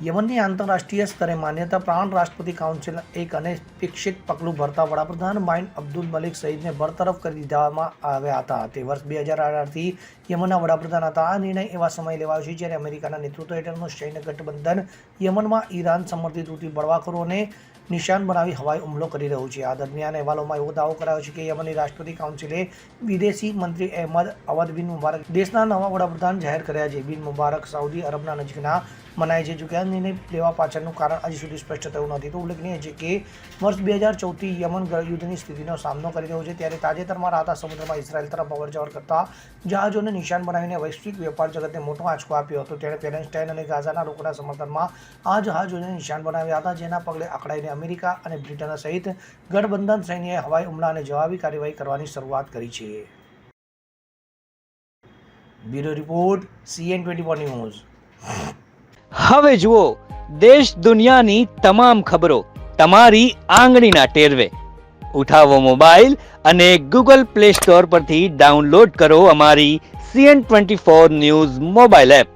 યમનની આંતરરાષ્ટ્રીય સ્તરે માન્યતા પ્રાણ રાષ્ટ્રપતિ કાઉન્સિલ એક અનપેક્ષિત પગલું ભરતા વડાપ્રધાન માઇન અબ્દુલ મલિક સઈદને બરતરફ કરી દીધામાં આવ્યા હતા. તે વર્ષ બે હજાર અઢારથી યમનના વડાપ્રધાન હતા. આ નિર્ણય એવા સમયે લેવાયો છે જ્યારે અમેરિકાના નેતૃત્વ હેઠળનું સૈન્ય ગઠબંધન યમનમાં ઈરાન સમર્થિત હુતી બળવાખોરોને નિશાન બનાવી હવાઈ હુમલો કરી રહ્યું છે. આ દરમિયાન અહેવાલોમાં એવો દાવો કરાયો છે કે યમનની રાષ્ટ્રપતિ કાઉન્સિલે વિદેશી મંત્રી અહેમદ અવદ બિન મુબારક દેશના નવા વડાપ્રધાન જાહેર કર્યા છે. બિન મુબારક સાઉદી અરબના નજીકના મનાય છે. જોકે આ નિર્ણય લેવા પાછળનું કારણ હજી સુધી સ્પષ્ટ થયું નથી. તો ઉલ્લેખનીય છે કે વર્ષ બે હજાર ચૌદથી યમન યુદ્ધની સ્થિતિનો સામનો કરી રહ્યો છે. ત્યારે તાજેતરમાં રાતા સમુદ્રમાં ઇઝરાયલ તરફ અવરજવર કરતા જહાજોને નિશાન બનાવીને વૈશ્વિક વેપાર જગતને મોટો આંચકો આપ્યો હતો. તેણે પેલેસ્ટાઇન અને ગાઝાના લોકોના સમર્થનમાં આ જહાજોને નિશાન બનાવ્યા હતા, જેના પગલે અકળાઈને અમેરિકા અને બ્રિટન સહિત ગઠબંધન સૈન્યએ હવાઈ હુમલા અને જવાબી કાર્યવાહી કરવાની શરૂઆત કરી છે. Bureau report, CN twenty four news. હવે જુઓ, દેશ દુનિયાની તમામ ખબરો તમારી આંગળીના ટેરવે. ઉઠાવો મોબાઈલ અને ગૂગલ પ્લે સ્ટોર પરથી ડાઉનલોડ કરો અમારી CN twenty four news mobile app.